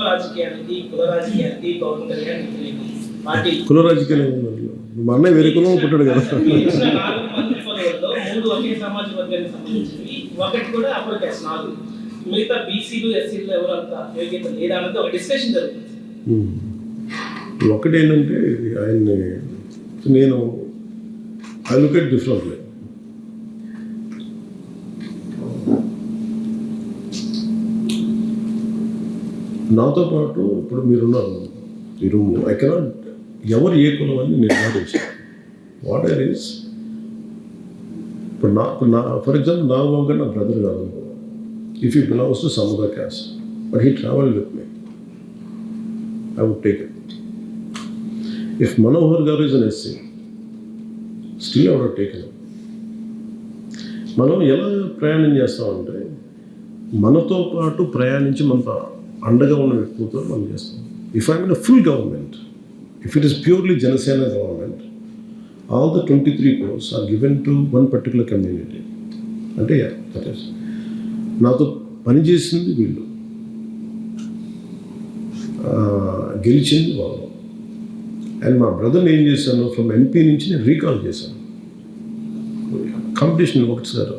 ఆత్మ రాజకీయానికి కుల రాజకీయానికి పవన్ కళ్యాణ్ మీకు పార్టీ. కుల రాజకీయాలు? మా అన్నయ్య వేరే కులం పుట్టాడు కదా. మూడు ఒకే సమాజ వర్గానికి సంబంధించినవి. ఒకటి కూడా అప్పర్ క్యాస్ట్ నాలుగు. మిగతా బీసీలు ఎస్సీలు ఎవరు అంత యోగ్యత లేదా అన్నది ఒక డిస్కషన్ జరుగుతుంది. ఉమ్. ఒకటి ఏంటంటే ఆయన్ని నేను ఐ లుక్ ఎట్ నాతో పాటు ఇప్పుడు మీరున్నారు ఈ రూమ్ ఐ కెనాట్ ఎవరు ఏ కులం అని నిర్ధారించాను వాట్ ఆర్ ఈస్ ఇప్పుడు నా నా ఫర్ ఎగ్జాంపుల్ నా బాబు నా బ్రదర్ కాదు. If you belongs to some other caste but he travel with me I would take it if Manohar garu is an SC still I would have మనం ఎలా ప్రయాణం చేస్తామంటే మనతో పాటు ప్రయాణించి మనతో అండగా ఉన్న వ్యక్తులతో మనం చేస్తాం. If I mean full government if it is purely Janasena government all the twenty three crores are given to one particular community అంటే దట్ ఈస్ నాతో పనిచేసింది వీళ్ళు. గెలిచింది వాళ్ళు. అండ్ మా బ్రదర్ ఏం చేశాను ఫ్రమ్ ఎంపీ నుంచి నేను రీకాల్ చేశాను. కాంపిటీషన్ ఒకటిసారి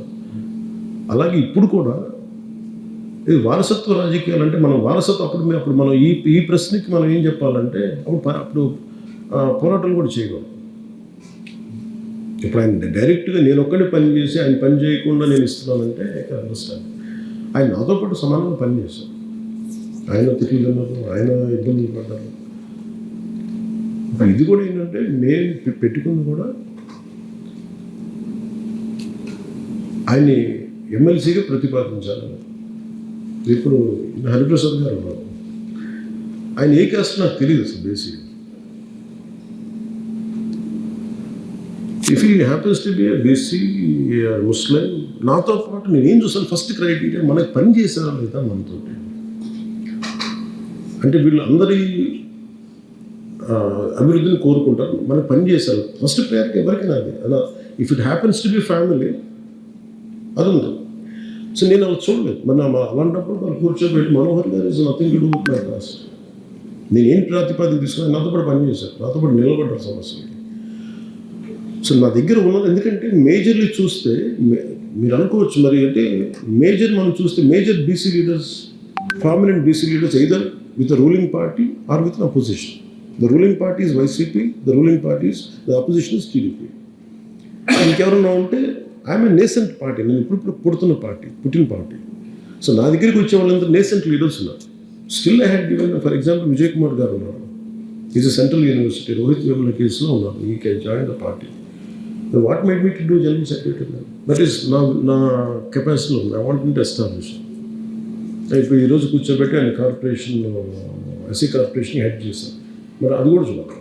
అలాగే ఇప్పుడు కూడా ఇది వారసత్వ రాజకీయాలు అంటే మనం వారసత్వం అప్పుడు మేము అప్పుడు మనం ఈ ఈ ప్రశ్నకి మనం ఏం చెప్పాలంటే అప్పుడు అప్పుడు పోరాటాలు కూడా చేయగలం ఇప్పుడు ఆయన డైరెక్ట్గా నేను ఒక్కడే పని చేసి ఆయన పని చేయకుండా నేను ఇస్తున్నానంటే అండర్స్టాండ్ ఆయన నాతో పాటు సమానంగా పని చేశాను ఆయన తిట్లు ఆయన ఇబ్బందులు పడ్డారు. ఇది కూడా ఏంటంటే నేను పె- పెట్టుకుంది కూడా ఆయన్ని ఎమ్మెల్సీగా ప్రతిపాదించాలని ఇప్పుడు హరిప్రసాద్ గారు ఉన్నారు. ఆయన ఏ కాస్ట్ నాకు తెలియదు అసలు basic if he happens to be BC Muslim నాతో పాటు నేను చూసాను ఫస్ట్ క్రైటీరియా మనకి పని చేశారా లేదా మనతో? అంటే వీళ్ళు అందరి అభివృద్ధిని కోరుకుంటారు. మనకి పని చేశారు ఫస్ట్ ప్రయారిటీ ఎవరికైనా అది. అలా if it happens to be family అది ఉంటుంది సో నేను అలా చూడలేదు. మన అలాంటప్పుడు వాళ్ళు కూర్చోబెట్టి Manohar garu is nothing to do with my class నేను ఏం ప్రాతిపాదిక తీసుకుని నాతో పాటు పని చేశారు. నాతో పాటు నిలబడ్డారు సమస్యలకి. సో నా దగ్గర ఉన్నది ఎందుకంటే మేజర్లీ చూస్తే మీరు అనుకోవచ్చు మరి అంటే మేజర్ మనం చూస్తే major BC leaders prominent BC leaders either with ruling party or with opposition the ruling party ruling YCP the ruling the ruling party is, the ఇంకెవరన్నా ఉంటే ఐఎమ్ నేసెంట్ పార్టీ నేను ఇప్పుడు ఇప్పుడు పుడుతున్న పార్టీ పుట్టిన పార్టీ. సో నా దగ్గరికి వచ్చే వాళ్ళందరూ నేసెంట్ లీడర్స్ ఉన్నారు. Still I had given for example Vijay Kumar garu ఉన్నారు. Is central university Rohith Vemula కేసులో ఉన్నారు. He can join the party what made me to do general secretary that is నా నా కెపాసిటీలో ఉంది. ఐ వాంట్ టు ఎస్టాబ్లిష్ ఇప్పుడు ఈరోజు కూర్చోబెట్టి ఆయన కార్పొరేషన్ ఎస్సీ కార్పొరేషన్ హెడ్ చేశాను మరి అది కూడా చూడాలి